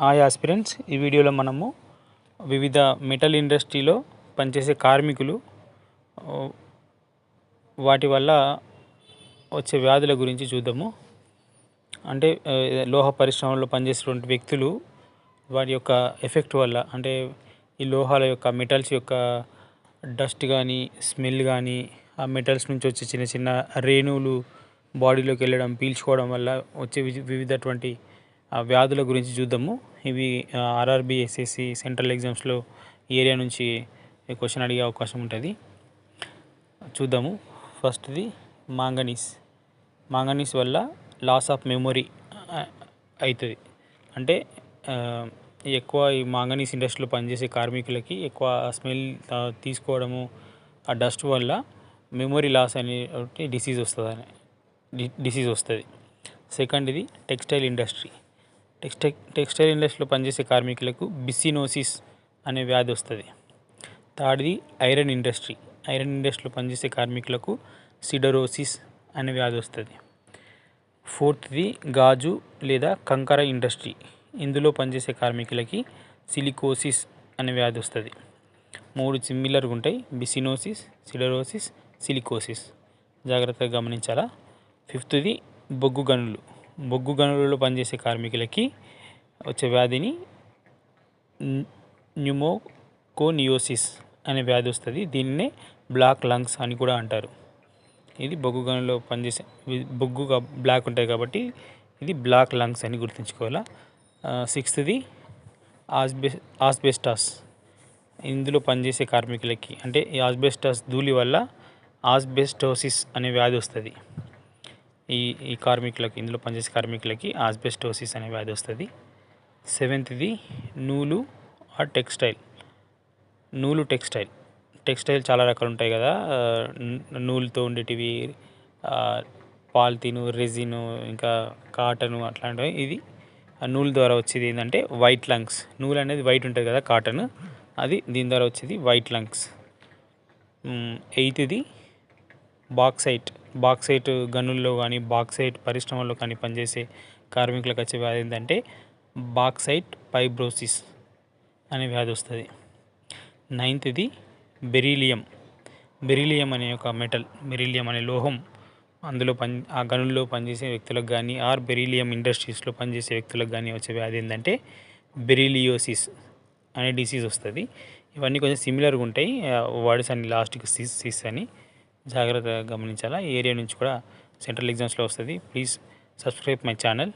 Hi aspirants ఈ వీడియోలో మనము వివిధ మెటల్ ఇండస్ట్రీలో పనిచేసే కార్మికులు వాటి వల్ల వచ్చే వ్యాధుల గురించి చూద్దాము. అంటే లోహ పరిశ్రమలో పనిచేసేటువంటి వ్యక్తులు వాటి యొక్క ఎఫెక్ట్ వల్ల అంటే ఈ లోహాల యొక్క మెటల్స్ యొక్క డస్ట్ కానీ స్మెల్ కానీ ఆ మెటల్స్ నుంచి వచ్చే చిన్న చిన్న రేణువులు బాడీలోకి వెళ్ళడం పీల్చుకోవడం వల్ల వచ్చే వివిధటువంటి ఆ వ్యాధుల గురించి చూద్దాము. ఇవి ఆర్ఆర్బి ఎస్ఎస్సి సెంట్రల్ ఎగ్జామ్స్లో ఏరియా నుంచి క్వశ్చన్ అడిగే అవకాశం ఉంటుంది. చూద్దాము. ఫస్ట్ది మాంగనీస్. మాంగనీస్ వల్ల లాస్ ఆఫ్ మెమొరీ అవుతుంది అంటే ఎక్కువ ఈ మాంగనీస్ ఇండస్ట్రీలో పనిచేసే కార్మికులకి ఎక్కువ స్మెల్ తీసుకోవడము ఆ డస్ట్ వల్ల మెమొరీ లాస్ అనే డిసీజ్ వస్తుంది అని డిసీజ్ వస్తుంది. సెకండ్ది టెక్స్టైల్ ఇండస్ట్రీ టెక్స్టైల్ టెక్స్టైల్ ఇండస్ట్రీలో పనిచేసే కార్మికులకు బిసినోసిస్ అనే వ్యాధి వస్తుంది. థర్డ్ది ఐరన్ ఇండస్ట్రీ. ఐరన్ ఇండస్ట్రీలో పనిచేసే కార్మికులకు సిడరోసిస్ అనే వ్యాధి వస్తుంది. ఫోర్త్ది గాజు లేదా కంకర ఇండస్ట్రీ. ఇందులో పనిచేసే కార్మికులకి సిలికోసిస్ అనే వ్యాధి వస్తుంది. మూడు సిమిలర్గా ఉంటాయి. Byssinosis siderosis silicosis. జాగ్రత్తగా గమనించాలా? ఫిఫ్త్ది బొగ్గు గనులు. బొగ్గు గనులలో పనిచేసే కార్మికులకి వచ్చే వ్యాధిని న్యూమోకోనియోసిస్ అనే వ్యాధి వస్తుంది. దీన్నే బ్లాక్ లంగ్స్ అని కూడా అంటారు. ఇది బొగ్గు గనులో పనిచేసే బొగ్గు బ్లాక్ ఉంటాయి కాబట్టి ఇది బ్లాక్ లంగ్స్ అని గుర్తుంచుకోవాలా. సిక్స్త్ది ఆస్బె ఆస్బెస్టాస్. ఇందులో పనిచేసే కార్మికులకి అంటే ఈ ఆస్బెస్టాస్ ధూళి వల్ల ఆస్బెస్టోసిస్ అనే వ్యాధి వస్తుంది. ఈ ఈ కార్మికులకు ఇందులో పనిచేసే కార్మికులకి ఆస్బెస్టోసిస్ అనే వ్యాధి వస్తుంది. సెవెంత్ది నూలు ఆర్ టెక్స్టైల్. నూలు టెక్స్టైల్. టెక్స్టైల్ చాలా రకాలు ఉంటాయి కదా. నూలుతో ఉండేటివి ఆ, పాలిథీను రెజిను ఇంకా కాటను అట్లాంటివి. ఇది నూలు ద్వారా వచ్చేది ఏంటంటే వైట్ లంగ్స్. నూలు అనేది వైట్ ఉంటుంది కదా కాటన్. అది దీని ద్వారా వచ్చేది వైట్ లంగ్స్. ఎయిత్ది బాక్సైట్. బాక్సైట్ గనుల్లో కానీ బాక్సైట్ పరిశ్రమల్లో కానీ పనిచేసే కార్మికులకు వచ్చే వ్యాధి ఏంటంటే బాక్సైట్ ఫైబ్రోసిస్ అనే వ్యాధి వస్తుంది. నైన్త్ది బెరీలియం. బెరీలియం అనే ఒక మెటల్ బెరీలియం అనే లోహం అందులో పని ఆ గనుల్లో పనిచేసే వ్యక్తులకు కానీ ఆర్ బెరీలియం ఇండస్ట్రీస్లో పనిచేసే వ్యక్తులకు కానీ వచ్చే వ్యాధి ఏంటంటే బెరీలియోసిస్ అనే డిసీజ్ వస్తుంది. ఇవన్నీ కొంచెం సిమిలర్గా ఉంటాయి. వర్డ్స్ అని లాస్ట్కి సిస్ సిస్ అని జాగ్రత్తగా గమనించాలా? ఈ ఏరియా నుంచి కూడా సెంట్రల్ ఎగ్జామ్స్లో వస్తుంది. Please subscribe my channel.